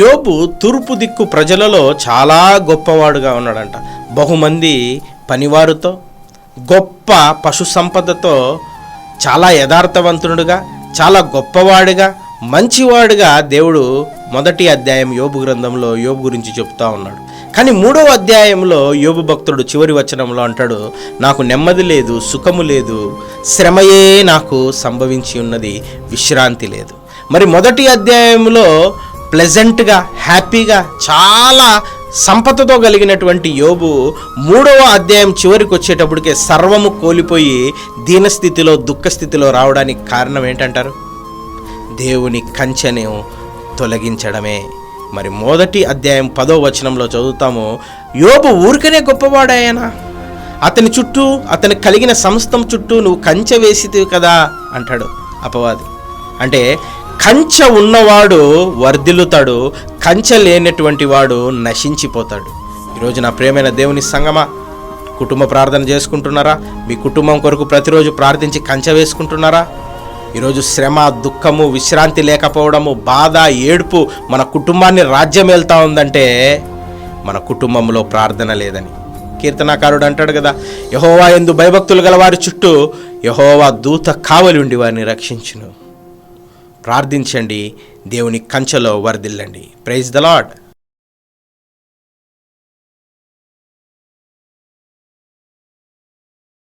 యోబు తూర్పు దిక్కు ప్రజలలో చాలా గొప్పవాడుగా ఉన్నాడంట. బహుమంది పనివారుతో గొప్ప పశు సంపదతో చాలా యథార్థవంతుడుగా చాలా గొప్పవాడుగా మంచివాడుగా దేవుడు మొదటి అధ్యాయం యోబు గ్రంథంలో యోబు గురించి చెప్తా ఉన్నాడు. కానీ మూడవ అధ్యాయంలో యోబు భక్తుడు చివరి వచనంలో అంటాడు నాకు నెమ్మది లేదు సుఖము లేదు శ్రమయే నాకు సంభవించి ఉన్నది విశ్రాంతి లేదు. మరి మొదటి అధ్యాయంలో ప్లెజెంట్గా హ్యాపీగా చాలా సంపదతో కలిగినటువంటి యోబు మూడవ అధ్యాయం చివరికి వచ్చేటప్పటికే సర్వము కోల్పోయి దీనస్థితిలో దుఃఖస్థితిలో రావడానికి కారణం ఏంటంటారు? దేవుని కంచెను తొలగించడమే. మరి మొదటి అధ్యాయం పదో వచనంలో చదువుతాము యోబు ఊరికనే గొప్పవాడాయనా అతని చుట్టూ అతను కలిగిన సంస్థం చుట్టూ నువ్వు కంచె వేసితివి కదా అంటాడు అపవాది. అంటే కంచె ఉన్నవాడు వర్ధిల్లుతాడు కంచె లేనటువంటి వాడు నశించిపోతాడు. ఈరోజు నా ప్రేమైన దేవుని సంగమా కుటుంబ ప్రార్థన చేసుకుంటున్నారా? మీ కుటుంబం కొరకు ప్రతిరోజు ప్రార్థించి కంచె వేసుకుంటున్నారా? ఈరోజు శ్రమ దుఃఖము విశ్రాంతి లేకపోవడము బాధ ఏడుపు మన కుటుంబాన్ని రాజ్యం వెళ్తా ఉందంటే మన కుటుంబంలో ప్రార్థన లేదని. కీర్తనాకారుడు అంటాడు కదా యహోవా ఎందు భయభక్తులు గల వారి చుట్టూ యహోవా దూత కావలి ఉండి వారిని రక్షించును. ప్రార్థించండి. దేవుని కంచెలో వరదిల్లండి. Praise the Lord